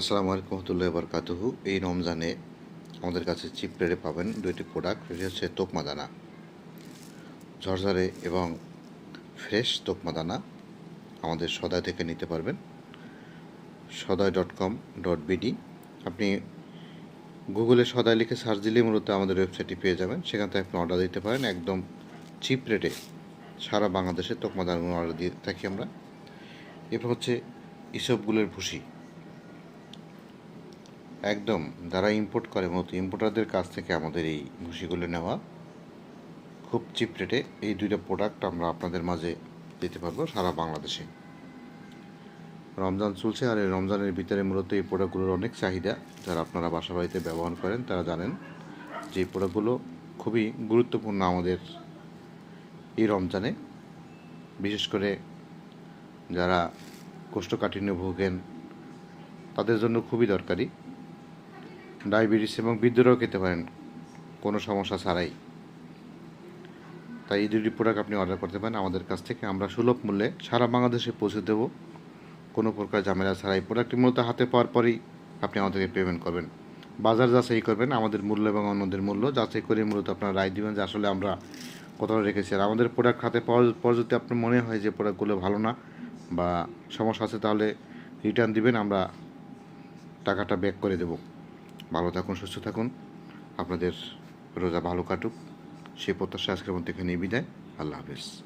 আসসালামু আলাইকুম রহমতুল্লাহ বরকাতুহু এই রমজানে আমাদের কাছে চিপ রেটে পাবেন দুইটি প্রোডাক্ট এটি হচ্ছে তোকমা দানা, ঝরঝরে এবং ফ্রেশ তোকমা দানা। আমাদের সদয় থেকে নিতে পারবেন। সদয় ডট কম ডট বিডি আপনি গুগলে সদয় লিখে সার্চ দিলেই মূলত আমাদের ওয়েবসাইটটি পেয়ে যাবেন। সেখান থেকে আপনি অর্ডার দিতে পারেন। একদম চিপ রেটে সারা বাংলাদেশে তোকমা দানাগুলো অর্ডার দিয়ে থাকি আমরা। এরপর হচ্ছে ইসবগুলের ভুসি। একদম, যারা ইম্পোর্ট করে মূলত ইম্পোর্টারদের কাছ থেকে আমাদের এই ভুসিগুলো নেওয়া। খুব চিপ রেটে এই দুইটা প্রোডাক্ট আমরা আপনাদের মাঝে দিতে পারব সারা বাংলাদেশে। রমজান চলছে আর এই রমজানের ভিতরে মূলত এই প্রোডাক্টগুলোর অনেক চাহিদা যারা আপনারা বাসা বাড়িতে ব্যবহার করেন, তারা জানেন যে এই প্রোডাক্টগুলো খুবই গুরুত্বপূর্ণ আমাদের এই রমজানে। বিশেষ করে যারা কোষ্ঠকাঠিন্য ভোগেন, তাদের জন্য খুবই দরকারি। ডায়াবেটিস এবং বৃদ্ধরাও খেতে পারেন। কোনো সমস্যা ছাড়াই। তাই এই দুটি প্রোডাক্ট আপনি অর্ডার করতে পারেন। আমাদের কাছ থেকে আমরা সুলভ মূল্যে সারা বাংলাদেশে পৌঁছে দেব। কোনো প্রকার ঝামেলা ছাড়াই প্রোডাক্টটি মূলত হাতে পাওয়ার পরেই আপনি আমাদেরকে পেমেন্ট করবেন। বাজার যাচাই করবেন। আমাদের মূল্য এবং অন্যদের মূল্য যাচাই করে মূলত আপনারা রায় দিবেন যে আসলে আমরা কোথাও রেখেছি। আর আমাদের প্রোডাক্ট হাতে পাওয়ার পর যদি আপনার মনে হয় যে প্রোডাক্টগুলো ভালো না বা সমস্যা আছে, তাহলে রিটার্ন দিবেন। আমরা টাকাটা ব্যাক করে দেব। ভালো থাকুন, সুস্থ থাকুন। আপনাদের রোজা ভালো কাটুক। সেই প্রত্যাশা আজকের মধ্যে এখানে বিদায়। আল্লাহ হাফেজ।